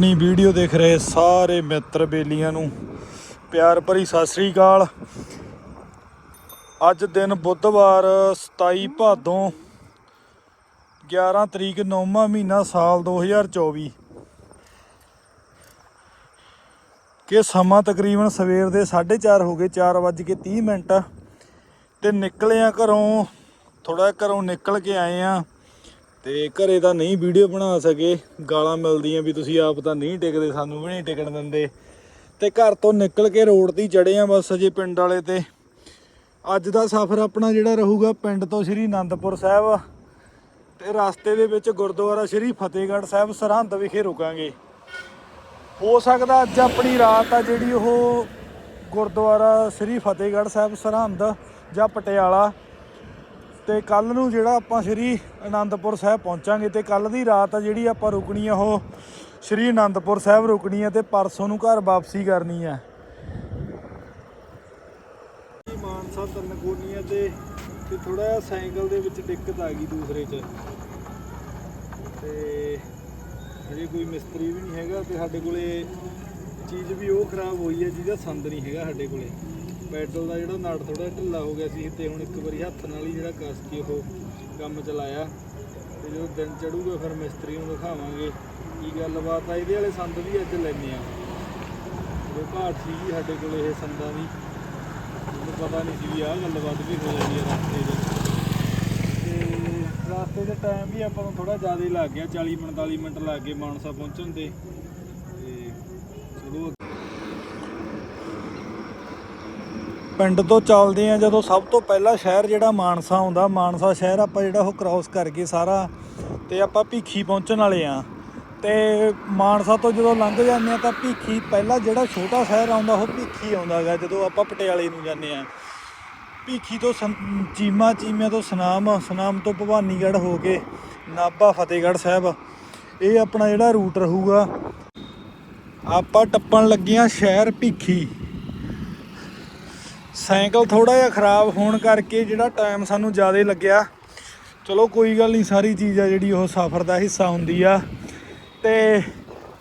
ਆਪਣੀ ਵੀਡੀਓ ਦੇਖ ਰਹੇ ਸਾਰੇ ਮਿੱਤਰ ਬੇਲੀਆਂ ਨੂੰ। ਪਿਆਰ ਭਰੀ ਸਤਿ ਸ੍ਰੀ ਅਕਾਲ। ਅੱਜ ਦਿਨ ਬੁੱਧਵਾਰ 27 ਭਾਦੋਂ 11 ਤਰੀਕ 9ਵਾਂ ਮਹੀਨਾ, ਸਾਲ 2024 ਕਿ ਸਮਾਂ ਤਕਰੀਬਨ ਸਵੇਰ ਦੇ 4:30 ਹੋ ਗਏ 4:30 ਮਿੰਟ। ਤੇ ਨਿਕਲੇ ਆ ਘਰੋਂ ਥੋੜਾ ਘਰੋਂ ਨਿਕਲ ਕੇ ਆਏ ਆ। ਤੇ ਘਰੇ ਤਾਂ ਨਹੀਂ ਵੀਡੀਓ ਬਣਾ ਸਕੇ, ਗਾਲਾਂ ਮਿਲਦੀਆਂ ਵੀ ਤੁਸੀਂ ਆਪ ਤਾਂ ਨਹੀਂ ਟਿਕਦੇ, ਸਾਨੂੰ ਵੀ ਨਹੀਂ ਟਿਕਣ ਦਿੰਦੇ। ਤੇ ਘਰ ਤੋਂ ਨਿਕਲ ਕੇ ਰੋਡ ਤੇ ਚੜੇ ਆ ਬਸ ਅਜੇ ਪਿੰਡ ਵਾਲੇ ਤੇ। ਅੱਜ ਦਾ ਸਫ਼ਰ ਆਪਣਾ ਜਿਹੜਾ ਰਹੂਗਾ ਪਿੰਡ ਤੋਂ ਸ੍ਰੀ ਅਨੰਦਪੁਰ ਸਾਹਿਬ। ਤੇ ਰਸਤੇ ਦੇ ਵਿੱਚ ਗੁਰਦੁਆਰਾ ਸ੍ਰੀ ਫਤਿਹਗੜ੍ਹ ਸਾਹਿਬ ਸਰਹੰਦ ਵਿਖੇ ਰੁਕਾਂਗੇ। ਹੋ ਸਕਦਾ ਅੱਜ ਆਪਣੀ ਰਾਤ ਆ ਜਿਹੜੀ ਉਹ ਗੁਰਦੁਆਰਾ ਸ੍ਰੀ ਫਤਿਹਗੜ੍ਹ ਸਾਹਿਬ ਸਰਹੰਦ ਜਾਂ ਪਟਿਆਲਾ ਤੇ ਕੱਲ ਨੂੰ ਜਿਹੜਾ ਆਪਾਂ ਸ੍ਰੀ ਅਨੰਦਪੁਰ ਸਾਹਿਬ ਪਹੁੰਚਾਂਗੇ ਤੇ ਕੱਲ ਦੀ ਰਾਤ ਆ ਜਿਹੜੀ ਆਪਾਂ ਰੁਕਣੀ ਆ ਉਹ ਸ੍ਰੀ ਅਨੰਦਪੁਰ ਸਾਹਿਬ ਰੁਕਣੀ ਆ ਤੇ ਪਰਸੋਂ ਨੂੰ ਘਰ ਵਾਪਸੀ ਕਰਨੀ ਆ। ਮਾਨਸਾ ਤਿੰਨ ਤੇ ਤੇ ਥੋੜਾ ਜਿਹਾ ਸਾਈਕਲ ਦੇ ਵਿੱਚ ਦਿੱਕਤ ਆ ਗਈ ਦੂਸਰੇ 'ਚ। ਤੇ ਹਜੇ ਕੋਈ ਮਿਸਤਰੀ ਵੀ ਨਹੀਂ ਹੈਗਾ ਤੇ ਸਾਡੇ ਕੋਲੇ ਚੀਜ਼ ਵੀ ਉਹ ਖਰਾਬ ਹੋਈ ਹੈ ਜਿਹਦਾ ਸੰਦ ਨਹੀਂ ਹੈਗਾ ਸਾਡੇ ਕੋਲੇ। ਪੈਡਲ ਦਾ ਜਿਹੜਾ ਨਟ ਥੋੜਾ ਢਿੱਲਾ ਹੋ ਗਿਆ ਸੀ ਤੇ ਹੁਣ ਇੱਕ ਵਾਰੀ ਹੱਥ ਨਾਲ ਹੀ ਜਿਹੜਾ ਕੱਸ ਕੇ ਉਹ ਕੰਮ ਚਲਾਇਆ। ਤੇ ਜਦੋਂ ਦਿਨ ਚੜੂਗਾ ਫਿਰ ਮਿਸਤਰੀ ਨੂੰ ਦਿਖਾਵਾਂਗੇ ਕੀ ਗੱਲਬਾਤ ਆ। ਇਹਦੇ ਵਾਲੇ ਸੰਦ ਵੀ ਅੱਜ ਲੈਣੇ ਆ। ਉਹ ਘਾਟ ਸੀ ਸਾਡੇ ਕੋਲ ਇਹ ਸੰਦਾਂ ਦੀ। ਮੈਨੂੰ ਪਤਾ ਨਹੀਂ ਸੀ ਵੀ ਆਹ ਗੱਲਬਾਤ ਵੀ ਹੋ ਜਾਂਦੀ ਹੈ ਰਸਤੇ ਦੇ ਤੇ ਰਸਤੇ ਦੇ ਟਾਈਮ ਵੀ ਆਪਾਂ ਨੂੰ ਥੋੜਾ ਜ਼ਿਆਦਾ ਹੀ ਲੱਗ ਗਿਆ 40 45 ਮਿੰਟ ਲੱਗ ਗਏ ਮਾਨਸਾ ਪਹੁੰਚਣ ਤੇ ਚਲੋ ਪਿੰਡ ਤੋਂ ਚੱਲਦੇ ਆ, ਜਦੋਂ ਸਭ ਤੋਂ ਪਹਿਲਾ ਸ਼ਹਿਰ ਜਿਹੜਾ ਮਾਨਸਾ ਆਉਂਦਾ, ਮਾਨਸਾ ਸ਼ਹਿਰ ਆਪਾਂ ਜਿਹੜਾ ਉਹ ਕ੍ਰਾਸ ਕਰਕੇ ਸਾਰਾ ਤੇ ਆਪਾਂ ਭੀਖੀ ਪਹੁੰਚਣ ਵਾਲੇ ਆ। ਤੇ ਮਾਨਸਾ ਤੋਂ ਜਦੋਂ ਲੰਘ ਜਾਂਦੇ ਆ ਤਾਂ ਭੀਖੀ ਪਹਿਲਾ ਜਿਹੜਾ ਛੋਟਾ ਸ਼ਹਿਰ ਆਉਂਦਾ, ਉਹ ਭੀਖੀ ਆਉਂਦਾਗਾ ਜਦੋਂ ਆਪਾਂ ਪਟਿਆਲੇ ਨੂੰ ਜਾਂਦੇ ਆ। ਭੀਖੀ ਤੋਂ ਸੰ- ਚੀਮਾ ਚੀਮਿਆਂ ਤੋਂ ਸਨਾਮ ਸਨਾਮ ਤੋਂ ਭਵਾਨੀਗੜ੍ਹ ਹੋ ਕੇ ਨਾਭਾ ਫਤਿਹਗੜ੍ਹ ਸਾਹਿਬ, ਇਹ ਆਪਣਾ ਜਿਹੜਾ ਰੂਟ ਰਹੂਗਾ। ਆਪਾਂ ਟੱਪਣ ਲੱਗਿਆਂ ਸ਼ਹਿਰ ਭੀਖੀ। ਸਾਈਕਲ ਥੋੜਾ ਜਿਹਾ ਖਰਾਬ ਹੋਣ ਕਰਕੇ ਜਿਹੜਾ ਟਾਈਮ ਸਾਨੂੰ ਜ਼ਿਆਦਾ ਲੱਗਿਆ। ਚਲੋ ਕੋਈ ਗੱਲ ਨਹੀਂ, ਸਾਰੀ ਚੀਜ਼ ਆ ਜਿਹੜੀ ਉਹ ਸਫ਼ਰ ਦਾ ਹਿੱਸਾ ਹੁੰਦੀ ਆ। ਤੇ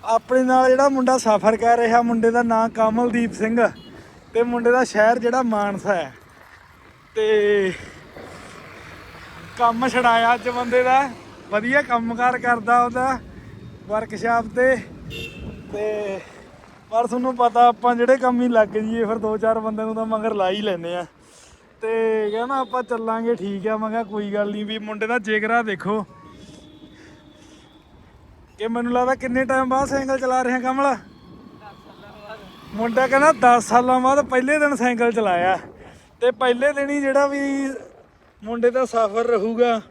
ਆਪਣੇ ਨਾਲ ਜਿਹੜਾ ਮੁੰਡਾ ਸਫ਼ਰ ਕਰ ਰਿਹਾ, ਮੁੰਡੇ ਦਾ ਨਾਂ ਕਮਲਦੀਪ ਸਿੰਘ ਤੇ ਮੁੰਡੇ ਦਾ ਸ਼ਹਿਰ ਜਿਹੜਾ ਮਾਨਸਾ ਹੈ। ਤੇ ਕੰਮ ਛੜਾਇਆ ਅੱਜ ਬੰਦੇ ਦਾ। ਵਧੀਆ ਕੰਮਕਾਰ ਕਰਦਾ ਉਹਦਾ ਵਰਕਸ਼ਾਪ ਤੇ। ਤੇ ਪਰ ਤੁਹਾਨੂੰ ਪਤਾ ਆਪਾਂ ਜਿਹੜੇ ਕੰਮ ਹੀ ਲੱਗ ਜੀਏ ਫਿਰ ਦੋ ਚਾਰ ਬੰਦਿਆਂ ਨੂੰ ਤਾਂ ਮਗਰ ਲਾ ਹੀ ਲੈਨੇ ਆ। ਤੇ ਕਹਿੰਦਾ ਆਪਾਂ ਚੱਲਾਂਗੇ, ਠੀਕ ਆ। ਮੈਂ ਕਿਹਾ ਕੋਈ ਗੱਲ ਨਹੀਂ ਵੀ ਮੁੰਡੇ ਦਾ ਜਿਗਰਾ ਦੇਖੋ ਕਿ ਮੈਨੂੰ ਲੱਗਦਾ ਕਿੰਨੇ ਟਾਈਮ ਬਾਅਦ ਸਾਈਕਲ ਚਲਾ ਰਿਹਾ ਕਮਲ। ਮੁੰਡਾ ਕਹਿੰਦਾ 10 ਸਾਲਾਂ ਬਾਅਦ ਪਹਿਲੇ ਦਿਨ ਸਾਈਕਲ ਚਲਾਇਆ। ਤੇ ਪਹਿਲੇ ਦਿਨ ਹੀ ਜਿਹੜਾ ਵੀ ਮੁੰਡੇ ਦਾ ਸਫ਼ਰ ਰਹੂਗਾ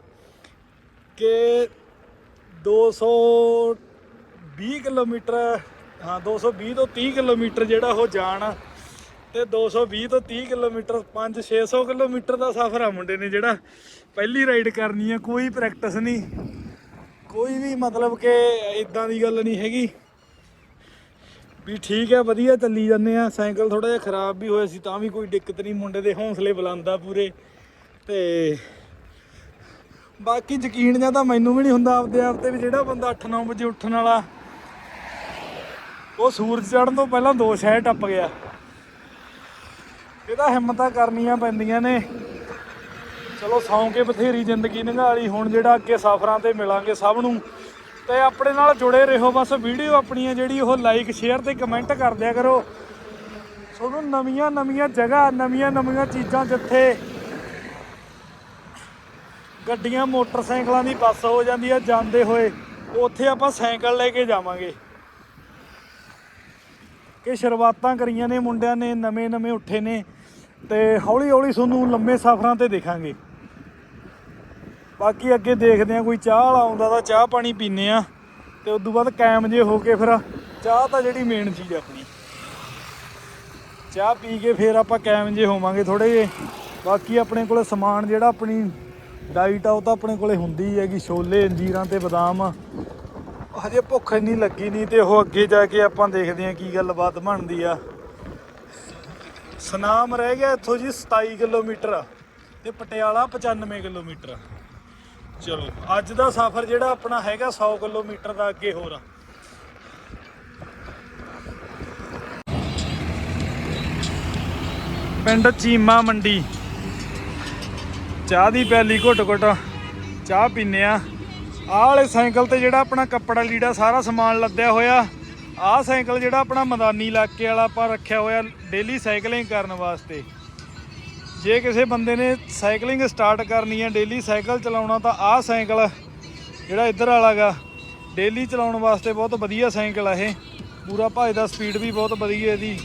ਕਿ 220 ਕਿਲੋਮੀਟਰ ਹਾਂ 220 ਤੋਂ 30 ਕਿਲੋਮੀਟਰ ਜਿਹੜਾ ਉਹ ਜਾਣ ਆ ਤੇ 220 ਤੋਂ 30 ਕਿਲੋਮੀਟਰ 5 600 ਕਿਲੋਮੀਟਰ ਦਾ ਸਫ਼ਰ ਆ ਮੁੰਡੇ ਨੇ ਜਿਹੜਾ। ਪਹਿਲੀ ਰਾਈਡ ਕਰਨੀ ਆ, ਕੋਈ ਪ੍ਰੈਕਟਿਸ ਨਹੀਂ। ਕੋਈ ਵੀ ਮਤਲਬ ਕਿ ਇਦਾਂ ਦੀ ਗੱਲ ਨਹੀਂ ਹੈਗੀ। ਵੀ ਠੀਕ ਹੈ ਵਧੀਆ ਚੱਲੀ ਜਾਂਦੇ ਆ। ਸਾਈਕਲ ਥੋੜਾ ਜਿਹਾ ਖਰਾਬ ਵੀ ਹੋਇਆ ਸੀ, ਤਾਂ ਵੀ ਕੋਈ ਦਿੱਕਤ ਨਹੀਂ ਮੁੰਡੇ ਦੇ ਹੌਸਲੇ ਬੁਲੰਦਾ ਪੂਰੇ। ਤੇ ਬਾਕੀ ਯਕੀਨ ਜਾਂ ਤਾਂ ਮੈਨੂੰ ਵੀ ਨਹੀਂ ਹੁੰਦਾ, ਆਪਦੇ ਆਪ ਤੇ ਵੀ ਜਿਹੜਾ ਬੰਦਾ 8-9 ਵਜੇ ਉੱਠਣ ਵਾਲਾ ਉਹ ਸੂਰਜ ਚੜ੍ਹਨ ਤੋਂ ਪਹਿਲਾਂ ਦੋ ਸ਼ਹਿਰ ਟੱਪ ਗਿਆ। ਇਹਦਾ ਹਿੰਮਤਾਂ ਕਰਨੀਆਂ ਪੈਂਦੀਆਂ ਨੇ। ਚਲੋ ਸੌਂ ਕੇ ਬਥੇਰੀ ਜ਼ਿੰਦਗੀ ਨਿਗਾਲੀ ਹੁਣ ਜਿਹੜਾ ਅੱਗੇ ਸਫ਼ਰਾਂ ਤੇ ਮਿਲਾਂਗੇ ਸਭ ਨੂੰ। ਤੇ ਆਪਣੇ ਨਾਲ ਜੁੜੇ ਰਹੋ, ਬਸ ਵੀਡੀਓ ਆਪਣੀਆਂ ਜਿਹੜੀ, ਉਹ ਲਾਈਕ ਸ਼ੇਅਰ ਤੇ ਕਮੈਂਟ ਕਰ ਦਿਆ ਕਰੋ। ਤੁਹਾਨੂੰ ਨਵੀਆਂ ਨਵੀਆਂ ਜਗ੍ਹਾ, ਨਵੀਆਂ ਨਵੀਆਂ ਚੀਜ਼ਾਂ ਜਿੱਥੇ ਗੱਡੀਆਂ, ਮੋਟਰਸਾਈਕਲਾਂ ਦੀ ਬੱਸ ਹੋ ਜਾਂਦੀ ਆ, ਜਾਂਦੇ ਹੋਏ, ਉੱਥੇ ਆਪਾਂ ਸਾਈਕਲ ਲੈ ਕੇ ਜਾਵਾਂਗੇ। ਕਿ ਸ਼ੁਰੂਆਤਾਂ ਕਰੀਆਂ ਨੇ, ਮੁੰਡਿਆਂ ਨੇ, ਨਵੇਂ ਨਵੇਂ ਉੱਠੇ ਨੇ ਤੇ ਹੌਲੀ ਹੌਲੀ ਤੁਹਾਨੂੰ ਲੰਮੇ ਸਫ਼ਰਾਂ ਤੇ ਦੇਖਾਂਗੇ। ਬਾਕੀ ਅੱਗੇ ਦੇਖਦੇ ਆ ਕੋਈ ਚਾਹ ਵਾਲਾ ਆਉਂਦਾ ਤਾਂ ਚਾਹ ਪਾਣੀ ਪੀਨੇ ਆ ਤੇ ਉਸ ਤੋਂ ਬਾਅਦ ਕਾਇਮ ਜੇ ਹੋ ਕੇ ਫਿਰ ਚਾਹ ਤਾਂ ਜਿਹੜੀ ਮੇਨ ਚੀਜ਼ ਆਪਣੀ। ਚਾਹ ਪੀ ਕੇ ਫਿਰ ਆਪਾਂ ਕਾਇਮ ਜੇ ਹੋਵਾਂਗੇ ਥੋੜੇ ਜੇ ਬਾਕੀ ਆਪਣੇ ਕੋਲੇ ਸਮਾਨ ਜਿਹੜਾ ਆਪਣੀ ਡਾਈਟ ਆ, ਉਹ ਤਾਂ ਆਪਣੇ ਕੋਲੇ ਹੁੰਦੀ ਹੈਗੀ, ਛੋਲੇ, ਅੰਜੀਰਾਂ ਤੇ ਬਦਾਮ। ਹਜੇ ਭੁੱਖ ਇੰਨੀ ਲੱਗੀ ਨਹੀਂ ਤੇ ਉਹ ਅੱਗੇ ਜਾ ਕੇ ਆਪਾਂ ਦੇਖਦੇ ਹਾਂ ਕੀ ਗੱਲਬਾਤ ਬਣਦੀ ਆ। ਸਨਾਮ ਰਹਿ ਗਿਆ ਇੱਥੋਂ ਜੀ 27 ਕਿਲੋਮੀਟਰ ਤੇ ਪਟਿਆਲਾ 95 ਕਿਲੋਮੀਟਰ। ਚਲੋ, ਅੱਜ ਦਾ ਸਫ਼ਰ ਜਿਹੜਾ ਆਪਣਾ ਹੈਗਾ 100 ਕਿਲੋਮੀਟਰ ਦਾ ਅੱਗੇ ਹੋਰ। ਪਿੰਡ ਚੀਮਾ ਮੰਡੀ। ਚਾਹ ਦੀ ਪੈਲੀ ਘੁੱਟ ਘੁੱਟ ਚਾਹ ਪੀਨੇ ਆ। ਆਹ ਵਾਲੇ ਸਾਈਕਲ ਤੇ ਜਿਹੜਾ ਆਪਣਾ ਕੱਪੜਾ ਲੀੜਾ ਸਾਰਾ ਸਮਾਨ ਲੱਦਿਆ ਹੋਇਆ। ਆਹ ਸਾਈਕਲ ਜਿਹੜਾ ਆਪਣਾ ਮੈਦਾਨੀ ਇਲਾਕੇ ਵਾਲਾ ਆਪਾਂ ਰੱਖਿਆ ਹੋਇਆ ਡੇਲੀ ਸਾਈਕਲਿੰਗ ਕਰਨ ਵਾਸਤੇ। ਜੇ ਕਿਸੇ ਬੰਦੇ ਨੇ ਸਾਈਕਲਿੰਗ ਸਟਾਰਟ ਕਰਨੀ ਹੈ ਡੇਲੀ ਸਾਈਕਲ ਚਲਾਉਣਾ ਤਾਂ ਆਹ ਸਾਈਕਲ ਜਿਹੜਾ ਇੱਧਰ ਵਾਲਾਗਾ ਡੇਲੀ ਚਲਾਉਣ ਵਾਸਤੇ ਬਹੁਤ ਵਧੀਆ ਸਾਈਕਲ ਆ ਇਹ। ਪੂਰਾ ਭੱਜਦਾ ਸਪੀਡ ਵੀ ਬਹੁਤ ਵਧੀਆ ਇਹਦੀ।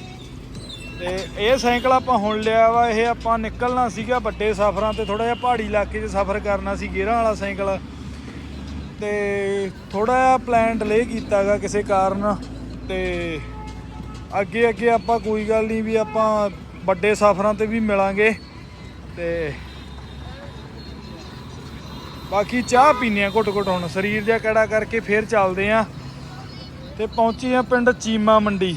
ਤੇ ਇਹ ਸਾਈਕਲ ਆਪਾਂ ਹੁਣ ਲਿਆ ਵਾ, ਇਹ ਆਪਾਂ ਨਿਕਲਣਾ ਸੀਗਾ ਵੱਡੇ ਸਫ਼ਰਾਂ ਤੇ ਥੋੜਾ ਜਿਹਾ ਪਹਾੜੀ ਇਲਾਕੇ 'ਚ ਸਫ਼ਰ ਕਰਨਾ ਸੀ ਗੇਅਰਾਂ ਵਾਲਾ ਸਾਈਕਲ। ਤੇ ਥੋੜਾ ਜਿਹਾ ਪਲਾਨ ਡਿਲੇ ਕੀਤਾਗਾ ਕਿਸੇ ਕਾਰਨ ਤੇ ਅੱਗੇ ਅੱਗੇ ਆਪਾਂ ਕੋਈ ਗੱਲ ਨਹੀਂ ਵੀ ਆਪਾਂ ਵੱਡੇ ਸਫ਼ਰਾਂ ਤੇ ਵੀ ਮਿਲਾਂਗੇ ਤੇ ਬਾਕੀ ਚਾਹ ਪੀਨੇ ਆ ਘੁੱਟ ਘੁੱਟ ਹੁਣ, ਸਰੀਰ ਜਿਹਾ ਕੜਾ ਕਰਕੇ ਫੇਰ ਚੱਲਦੇ ਆ ਤੇ ਪਹੁੰਚੇ ਆ ਪਿੰਡ ਚੀਮਾ ਮੰਡੀ।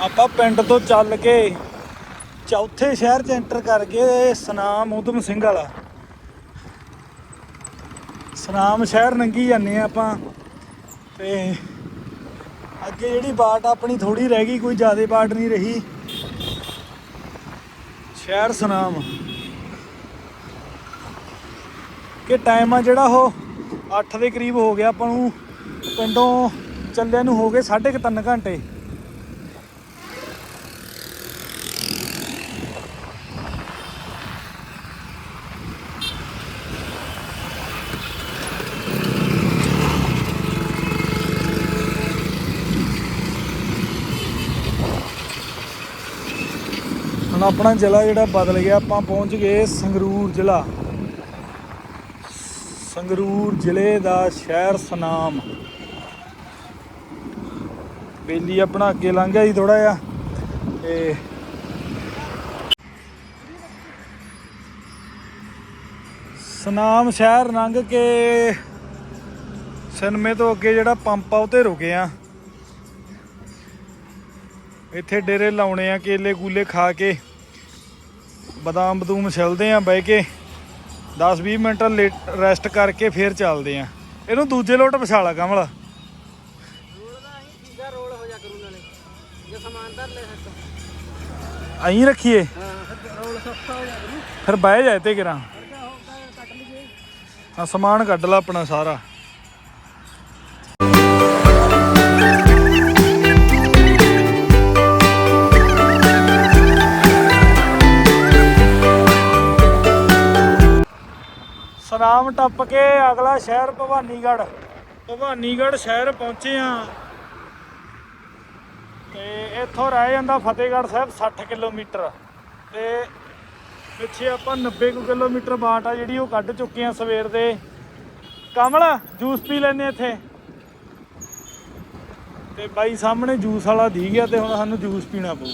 ਆਪਾਂ ਪਿੰਡ ਤੋਂ ਚੱਲ ਕੇ ਚੌਥੇ ਸ਼ਹਿਰ 'ਚ ਐਂਟਰ ਕਰ ਗਏ ਸਨਾਮ ਉਦਮ ਸਿੰਘ ਵਾਲਾ। ਸਨਾਮ ਸ਼ਹਿਰ ਨੰਗੀ ਜਾਂਦੇ ਆ ਆਪਾਂ। ਤੇ ਅੱਗੇ ਜਿਹੜੀ ਬਾਟ ਆਪਣੀ ਥੋੜੀ ਰਹਿ ਗਈ, ਕੋਈ ਜ਼ਿਆਦਾ ਬਾਟ ਨਹੀਂ ਰਹੀ। ਸ਼ਹਿਰ ਸਨਾਮ। ਕਿ ਟਾਈਮ ਆ ਜਿਹੜਾ ਉਹ 8 ਦੇ ਕਰੀਬ ਹੋ ਗਿਆ ਆਪਾਂ ਨੂੰ। ਪਿੰਡੋਂ ਚੱਲਿਆਂ ਨੂੰ ਹੋ ਗਏ 3.5 ਘੰਟੇ। ਹੁਣ ਆਪਣਾ ਜ਼ਿਲ੍ਹਾ ਜਿਹੜਾ ਬਦਲ ਗਿਆ, ਆਪਾਂ ਪਹੁੰਚ ਗਏ ਸੰਗਰੂਰ ਜ਼ਿਲ੍ਹਾ। ਸੰਗਰੂਰ ਜ਼ਿਲ੍ਹੇ ਦਾ ਸ਼ਹਿਰ ਸਨਾਮ। ਬੇਲੀ ਆਪਣਾ ਅੱਗੇ ਲੰਘ ਗਿਆ ਜੀ ਥੋੜਾ ਜਿਹਾ, ਤੇ ਸਨਾਮ ਸ਼ਹਿਰ ਲੰਘ ਕੇ ਸਿਨਮੇ ਤੋਂ ਅੱਗੇ ਜਿਹੜਾ ਪੰਪ ਆ ਉਤੇ ਰੁਕੇ ਆ। ਇੱਥੇ ਡੇਰੇ ਲਾਉਣੇ ਆ, ਕੇਲੇ ਗੂਲੇ ਖਾ ਕੇ। ਬਦਾਮ ਬਦੂਮ ਛਿਲਦੇ ਆ ਬਹਿ ਕੇ 10-20 ਮਿੰਟ ਰੈਸਟ ਕਰਕੇ ਫੇਰ ਚੱਲਦੇ ਆ। ਇਹਨੂੰ ਦੂਜੇ ਲੋਟ ਵਿਛਾਲਾ ਕਮਲ। ਅਸੀਂ ਅਹੀਂ ਰੱਖੀਏ। ਫਿਰ ਬਹਿ ਜਾਏ ਤੇ ਕਿਰਾਂ। ਹਾਂ, ਸਮਾਨ ਕੱਢ ਲਾ ਆਪਣਾ ਸਾਰਾ। ਸਨਾਮ ਟੱਪ ਕੇ ਅਗਲਾ ਸ਼ਹਿਰ ਭਵਾਨੀਗੜ੍ਹ। ਭਵਾਨੀਗੜ੍ਹ ਸ਼ਹਿਰ ਪਹੁੰਚੇ ਆ ਤੇ ਇੱਥੋਂ ਰਹਿ ਜਾਂਦਾ ਫਤਿਹਗੜ੍ਹ ਸਾਹਿਬ 60 ਕਿਲੋਮੀਟਰ। ਤੇ ਪਿੱਛੇ ਆਪਾਂ 90 ਕੁ ਕਿਲੋਮੀਟਰ ਬਾਟ ਆ ਜਿਹੜੀ ਉਹ ਕੱਢ ਚੁੱਕੇ ਆ ਸਵੇਰ ਦੇ। ਕਮਲ ਜੂਸ ਪੀ ਲੈਨੇ ਇੱਥੇ। ਤੇ ਬਾਈ ਸਾਹਮਣੇ ਜੂਸ ਵਾਲਾ ਦੀ ਗਿਆ ਤੇ ਹੁਣ ਸਾਨੂੰ ਜੂਸ ਪੀਣਾ ਪਊ।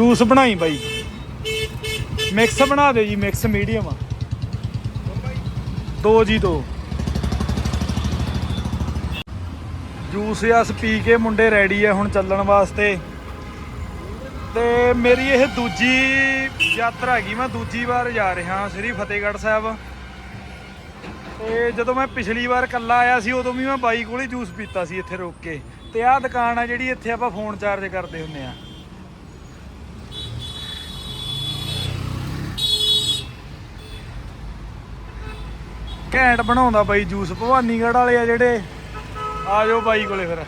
ਜੂਸ ਬਣਾਈ ਬਾਈ। ਮਿਕਸ ਬਣਾ ਦਿਓ ਜੀ, ਮਿਕਸ ਮੀਡੀਅਮ ਦੋ ਜੀ ਦੋ। ਜੂਸ ਜਸ ਪੀ ਕੇ ਮੁੰਡੇ ਰੈਡੀ ਆ ਹੁਣ ਚੱਲਣ ਵਾਸਤੇ। ਤੇ ਮੇਰੀ ਇਹ ਦੂਜੀ ਯਾਤਰਾ ਹੈਗੀ, ਮੈਂ ਦੂਜੀ ਵਾਰ ਜਾ ਰਿਹਾ ਸ੍ਰੀ ਫਤਿਹਗੜ੍ਹ ਸਾਹਿਬ। ਤੇ ਜਦੋਂ ਮੈਂ ਪਿਛਲੀ ਵਾਰ ਕੱਲਾ ਆਇਆ ਸੀ, ਉਦੋਂ ਵੀ ਮੈਂ ਬਾਈ ਕੋਲ ਹੀ ਜੂਸ ਪੀਤਾ ਸੀ ਇੱਥੇ ਰੋਕ ਕੇ। ਤੇ ਆਹ ਦੁਕਾਨ ਆ ਜਿਹੜੀ ਇੱਥੇ ਆਪਾਂ ਫੋਨ ਚਾਰਜ ਕਰਦੇ ਹੁੰਨੇ ਆ। ਘੈਂਟ ਬਣਾਉਂਦਾ ਬਾਈ ਜੂਸ, ਭਵਾਨੀਗੜ੍ਹ ਵਾਲੇ ਆ ਜਿਹੜੇ। ਆ ਜਾਓ ਬਾਈ ਕੋਲੇ ਫਿਰ।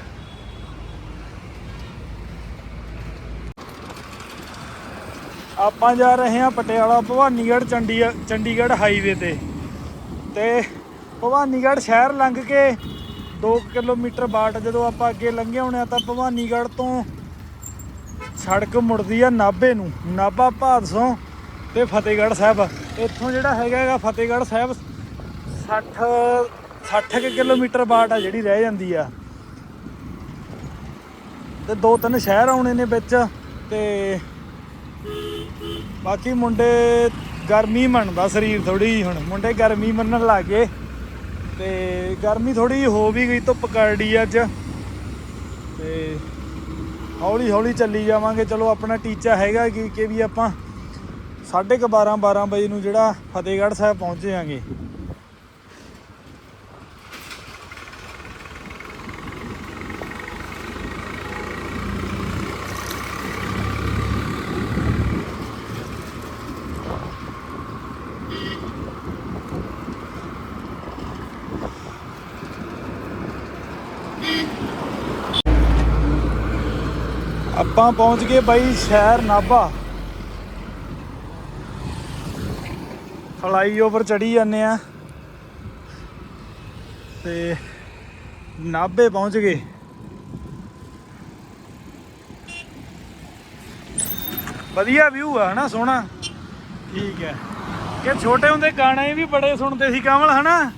ਆਪਾਂ ਜਾ ਰਹੇ ਹਾਂ ਪਟਿਆਲਾ ਭਵਾਨੀਗੜ੍ਹ ਚੰਡੀ, ਚੰਡੀਗੜ੍ਹ ਹਾਈਵੇ ਤੇ। ਤੇ ਭਵਾਨੀਗੜ੍ਹ ਸ਼ਹਿਰ ਲੰਘ ਕੇ 2 ਕਿਲੋਮੀਟਰ ਬਾਟ ਜਦੋਂ ਆਪਾਂ ਅੱਗੇ ਲੰਘੇ ਹੋਣੇ ਆ ਤਾਂ ਭਵਾਨੀਗੜ੍ਹ ਤੋਂ ਸੜਕ ਮੁੜਦੀ ਆ ਨਾਭੇ ਨੂੰ, ਨਾਭਾ ਭਾਦਸੋਂ ਤੇ ਫਤਿਹਗੜ੍ਹ ਸਾਹਿਬ। ਇੱਥੋਂ ਜਿਹੜਾ ਹੈਗਾ ਹੈਗਾ ਫਤਿਹਗੜ੍ਹ ਸਾਹਿਬ 60 60 ਕੁ ਕਿਲੋਮੀਟਰ ਬਾਟ ਆ ਜਿਹੜੀ ਰਹਿ ਜਾਂਦੀ ਆ। ਤੇ ਦੋ ਤਿੰਨ ਸ਼ਹਿਰ ਆਉਣੇ ਨੇ ਵਿੱਚ ਤੇ ਬਾਕੀ ਮੁੰਡੇ ਗਰਮੀ ਮੰਨਦਾ ਸਰੀਰ ਥੋੜੀ ਹੁਣ। ਮੁੰਡੇ ਗਰਮੀ ਮੰਨਣ ਲੱਗ ਗਏ ਤੇ ਗਰਮੀ ਥੋੜੀ ਹੋ ਵੀ ਗਈ, ਧੁੱਪ ਕਰੜੀ ਅੱਜ। ਤੇ ਹੌਲੀ ਹੌਲੀ ਚੱਲੀ ਜਾਵਾਂਗੇ। ਚਲੋ ਆਪਣਾ ਟੀਚਾ ਹੈਗਾ ਕਿ ਕਿ ਵੀ ਆਪਾਂ 12:30 12 ਵਜੇ ਨੂੰ ਜਿਹੜਾ ਫਤਿਹਗੜ੍ਹ ਸਾਹਿਬ ਪਹੁੰਚ ਜਾਾਂਗੇ ਆਪਾਂ ਪਹੁੰਚ ਗਏ ਬਾਈ ਸ਼ਹਿਰ ਨਾਭਾ। ਫਲਾਈਓਵਰ ਚੜੀ ਜਾਂਦੇ ਆ। ਤੇ ਨਾਭੇ ਪਹੁੰਚ ਗਏ। ਵਧੀਆ ਵਿਊ ਆ, ਹਨਾ, ਸੋਹਣਾ? ਠੀਕ ਹੈ। ਕਿ ਛੋਟੇ ਹੁੰਦੇ ਗਾਣੇ ਵੀ ਬੜੇ ਸੁਣਦੇ ਸੀ ਕਮਲ, ਹਨਾ?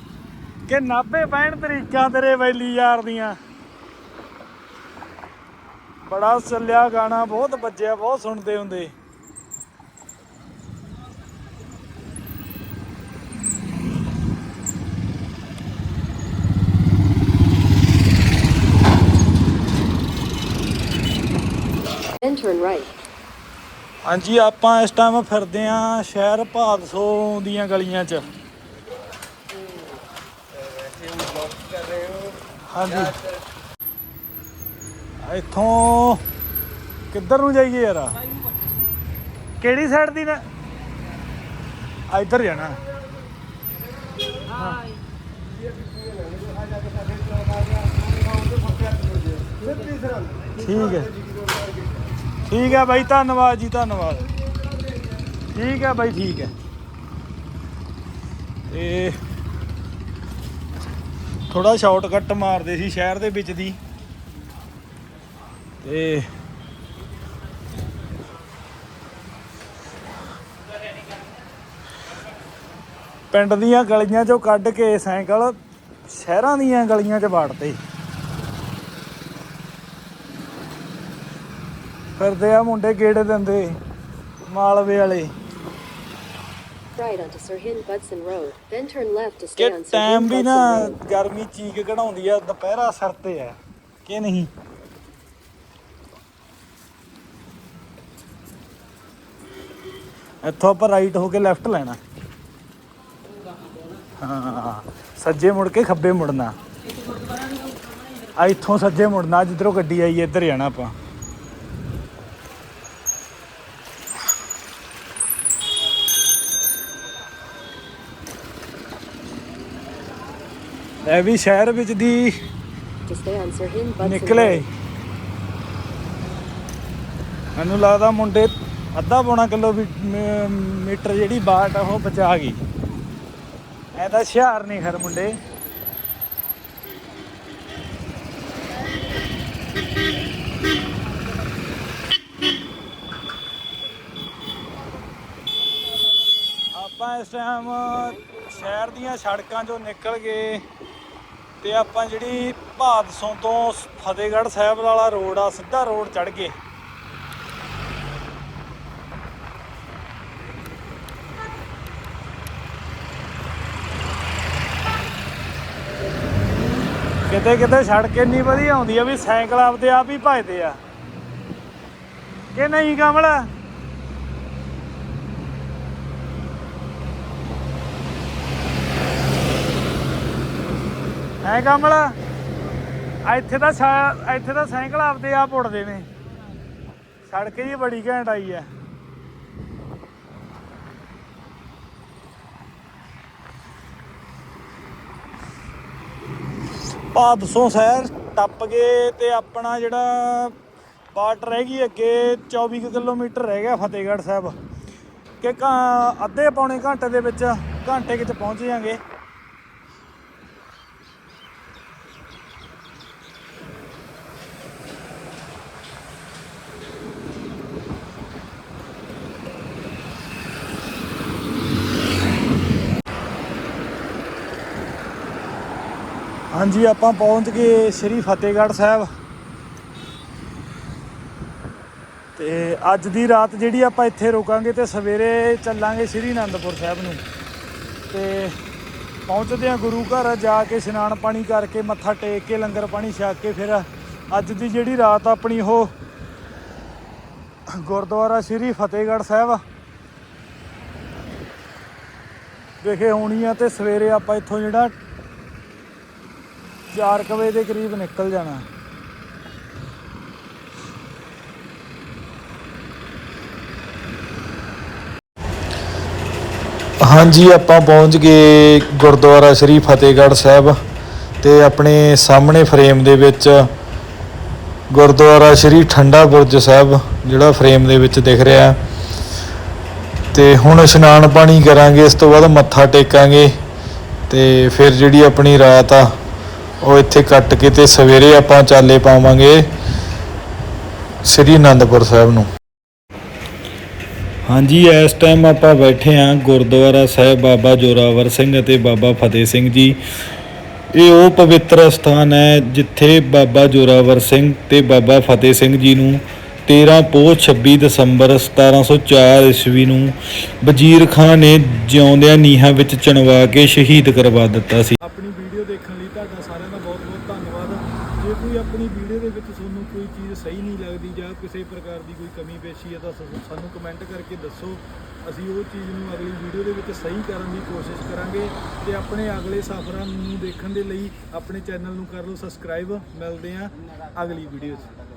ਕਿ ਨਾਭੇ ਪੈਣ ਤਰੀਕਾਂ ਤੇਰੇ ਵੈਲੀ ਯਾਰ ਦੀਆਂ। ਬੜਾ ਚੱਲਿਆ ਗਾਣਾ ਬਹੁਤ ਵੱਜਿਆ ਬਹੁਤ ਸੁਣਦੇ ਹੁੰਦੇ। Turn right. ਹਾਂਜੀ ਆਪਾਂ ਇਸ ਟਾਈਮ ਫਿਰਦੇ ਆਂ ਸ਼ਹਿਰ ਭਾਦਸੋਂ ਦੀਆਂ ਗਲੀਆਂ 'ਚ। ਹਾਂਜੀ। ਇੱਥੋਂ ਕਿੱਧਰ ਨੂੰ ਜਾਈਏ ਯਾਰ? ਕਿਹੜੀ ਸਾਈਡ ਦੀ ਨਾ? ਆ ਇੱਧਰ ਜਾਣਾ। ਠੀਕ ਹੈ। ਠੀਕ ਹੈ ਬਾਈ, ਧੰਨਵਾਦ ਜੀ, ਧੰਨਵਾਦ। ਠੀਕ ਹੈ ਬਾਈ, ਠੀਕ ਹੈ। ਤੇ ਥੋੜਾ ਸ਼ਾਰਟਕਟ ਮਾਰਦੇ ਸੀ ਸ਼ਹਿਰ ਦੇ ਵਿੱਚ ਦੀ। ਤੇ ਪਿੰਡ ਦੀਆਂ ਗਲੀਆਂ ਚੋਂ ਕੱਢ ਕੇ ਸਾਈਕਲ ਸ਼ਹਿਰਾਂ ਦੀਆਂ ਗਲੀਆਂ 'ਚ ਵਾੜਤੇ। ਫਿਰਦੇ ਆ ਮੁੰਡੇ ਗੇੜੇ ਦਿੰਦੇ ਮਾਲਵੇ ਵਾਲੇ। ਕਿ ਟਾਈਮ ਵੀ ਨਾ. ਗਰਮੀ ਚੀਕ ਕਢਾਉਂਦੀ ਆ ਦੁਪਹਿਰਾ ਸਿਰ ਤੇ ਆ ਕਿ ਨਹੀਂ? ਇੱਥੋਂ ਆਪਾਂ ਰਾਈਟ ਹੋ ਕੇ ਲੈਫਟ ਲੈਣਾ। ਹਾਂ ਸੱਜੇ ਮੁੜ ਕੇ ਖੱਬੇ ਮੁੜਨਾ। ਆ ਇੱਥੋਂ ਸੱਜੇ ਮੁੜਨਾ ਜਿੱਧਰੋਂ ਗੱਡੀ ਆਈ ਹੈ, ਇੱਧਰ ਜਾਣਾ ਆਪਾਂ। ਇਹ ਵੀ ਸ਼ਹਿਰ ਵਿੱਚ ਦੀ ਨਿਕਲੇ. ਮੈਨੂੰ ਲੱਗਦਾ ਮੁੰਡੇ ਅੱਧਾ ਪੌਣਾ ਕਿਲੋ ਮੀਟਰ ਜਿਹੜੀ ਬਾਟ ਆ, ਉਹ ਬਚਾ ਗਈ। ਐ ਤਾਂ ਹੁਸ਼ਿਆਰ ਨਹੀਂ ਖਰ ਮੁੰਡੇ। ਆਪਾਂ ਇਸ ਟਾਈਮ ਸ਼ਹਿਰ ਦੀਆਂ ਸੜਕਾਂ 'ਚੋਂ ਨਿਕਲ ਗਏ ਤੇ ਆਪਾਂ ਜਿਹੜੀ ਭਾਦਸੋਂ ਤੋਂ ਫਤਿਹਗੜ੍ਹ ਸਾਹਿਬ ਵਾਲਾ ਰੋਡ ਆ, ਸਿੱਧਾ ਰੋਡ ਚੜ ਗਏ। ਕਿਤੇ ਕਿਤੇ ਸੜਕ ਇੰਨੀ ਵਧੀਆ ਆਉਂਦੀ ਆ ਵੀ ਸਾਈਕਲ ਆਪਦੇ ਆਪ ਹੀ ਭਜਦੇ ਆ। ਕਿ ਨਹੀਂ ਕਮਲ? ਹੈ ਕਮਲ? ਆ ਇੱਥੇ ਤਾਂ ਇੱਥੇ ਤਾਂ ਸਾਈਕਲ ਆਪਦੇ ਆਪ ਉੱਡਦੇ ਨੇ। ਸੜਕ ਜੀ ਬੜੀ ਘੈਂਟ ਆਈ ਆ। ਭਾਦਸੋਂ ਸ਼ਹਿਰ ਟੱਪ ਗਏ ਤੇ ਆਪਣਾ ਜਿਹੜਾ ਬਾਟ ਰਹਿ ਗਈ ਅੱਗੇ 24 ਕੁ ਕਿਲੋਮੀਟਰ ਰਹਿ ਗਿਆ ਫਤਿਹਗੜ੍ਹ ਸਾਹਿਬ। ਕਿ ਘਾ- ਅੱਧੇ ਪੌਣੇ ਘੰਟੇ ਦੇ ਵਿੱਚ ਘੰਟੇ ਕੁ ਪਹੁੰਚ ਜਾਾਂਗੇ। ਹਾਂਜੀ, ਆਪਾਂ ਪਹੁੰਚ ਗਏ ਸ੍ਰੀ ਫਤਿਹਗੜ੍ਹ ਸਾਹਿਬ। ਤੇ ਅੱਜ ਦੀ ਰਾਤ ਜਿਹੜੀ ਆਪਾਂ ਇੱਥੇ ਰੁਕਾਂਗੇ ਤੇ ਸਵੇਰੇ ਚੱਲਾਂਗੇ ਸ੍ਰੀ ਅਨੰਦਪੁਰ ਸਾਹਿਬ ਨੂੰ। ਤੇ ਪਹੁੰਚਦੇ ਆ ਗੁਰੂ ਘਰ, ਜਾ ਕੇ ਇਸ਼ਨਾਨ ਪਾਣੀ ਕਰਕੇ ਮੱਥਾ ਟੇਕ ਕੇ, ਲੰਗਰ ਪਾਣੀ ਛਕ ਕੇ, ਫਿਰ ਅੱਜ ਦੀ ਜਿਹੜੀ ਰਾਤ ਆਪਣੀ ਉਹ ਗੁਰਦੁਆਰਾ ਸ੍ਰੀ ਫਤਿਹਗੜ੍ਹ ਸਾਹਿਬ। ਵਿਖੇ ਹੋਣੀ ਆ ਤੇ ਸਵੇਰੇ ਆਪਾਂ ਇੱਥੋਂ ਜਿਹੜਾ 4 ਵਜੇ ਦੇ ਕਰੀਬ ਨਿਕਲ ਜਾਣਾ ਹਾਂਜੀ, ਆਪਾਂ ਪਹੁੰਚ ਗਏ ਗੁਰਦੁਆਰਾ ਸ੍ਰੀ ਫਤਿਹਗੜ੍ਹ ਸਾਹਿਬ ਤੇ ਆਪਣੇ ਸਾਹਮਣੇ ਫਰੇਮ ਦੇ ਵਿੱਚ ਗੁਰਦੁਆਰਾ ਸ਼੍ਰੀ ਠੰਡਾ ਬੁਰਜ ਸਾਹਿਬ, ਜਿਹੜਾ ਫਰੇਮ ਦੇ ਵਿੱਚ ਦਿਖ ਰਿਹਾ ਹੈ। ਤੇ ਹੁਣ ਇਸ਼ਨਾਨ ਪਾਣੀ ਕਰਾਂਗੇ, ਇਸ ਤੋਂ ਬਾਅਦ ਮੱਥਾ ਟੇਕਾਂਗੇ ਤੇ ਫਿਰ ਜਿਹੜੀ ਆਪਣੀ ਰਾਤ ਆ ਉਹ ਇੱਥੇ ਕੱਟ ਕੇ ਤੇ ਸਵੇਰੇ ਆਪਾਂ ਚਾਲੇ ਪਾਵਾਂਗੇ ਸ੍ਰੀ ਅਨੰਦਪੁਰ ਸਾਹਿਬ ਨੂੰ। ਹਾਂਜੀ, ਇਸ ਟਾਈਮ ਆਪਾਂ ਬੈਠੇ ਹਾਂ ਗੁਰਦੁਆਰਾ ਸਾਹਿਬ ਬਾਬਾ ਜੋਰਾਵਰ ਸਿੰਘ ਅਤੇ ਬਾਬਾ ਫਤਿਹ ਸਿੰਘ ਜੀ। ਇਹ ਉਹ ਪਵਿੱਤਰ ਸਥਾਨ ਹੈ ਜਿੱਥੇ ਬਾਬਾ ਜੋਰਾਵਰ ਸਿੰਘ ਤੇ ਬਾਬਾ ਫਤਿਹ ਸਿੰਘ ਜੀ ਨੂੰ 13 ਪੋਹ 26 ਦਸੰਬਰ 1704 ਈਸਵੀ ਨੂੰ ਵਜ਼ੀਰ ਖਾਨ ਨੇ ਜਿਉਂਦਿਆਂ ਨੀਹਾਂ ਵਿੱਚ ਚਣਵਾ ਕੇ ਸ਼ਹੀਦ ਕਰਵਾ ਦਿੱਤਾ ਸੀ ਆਪਣੀ ਵੀਡੀਓ ਦੇਖਣ ਲਈ ਤੁਹਾਡਾ ਸਾਰਿਆਂ ਦਾ ਬਹੁਤ ਬਹੁਤ ਧੰਨਵਾਦ ਜੇ ਕੋਈ ਆਪਣੀ ਵੀਡੀਓ ਦੇ ਵਿੱਚ ਤੁਹਾਨੂੰ ਕੋਈ ਚੀਜ਼ ਸਹੀ ਨਹੀਂ ਲੱਗਦੀ ਜਾਂ ਕਿਸੇ ਪ੍ਰਕਾਰ ਦੀ ਕੋਈ ਕਮੀ ਪੇਸ਼ੀ ਹੈ ਤਾਂ ਸਾਨੂੰ ਕਮੈਂਟ ਕਰਕੇ ਦੱਸੋ। ਅਸੀਂ ਉਹ ਚੀਜ਼ ਨੂੰ ਅਗਲੀ ਵੀਡੀਓ ਦੇ ਵਿੱਚ ਸਹੀ ਕਰਨ ਦੀ ਕੋਸ਼ਿਸ਼ ਕਰਾਂਗੇ ਤੇ ਆਪਣੇ ਅਗਲੇ ਸਫ਼ਰਾਂ ਨੂੰ ਦੇਖਣ ਦੇ ਲਈ ਆਪਣੇ ਚੈਨਲ ਨੂੰ ਕਰ ਲਓ ਸਬਸਕ੍ਰਾਈਬ ਮਿਲਦੇ ਹਾਂ ਅਗਲੀ ਵੀਡੀਓ 'ਚ।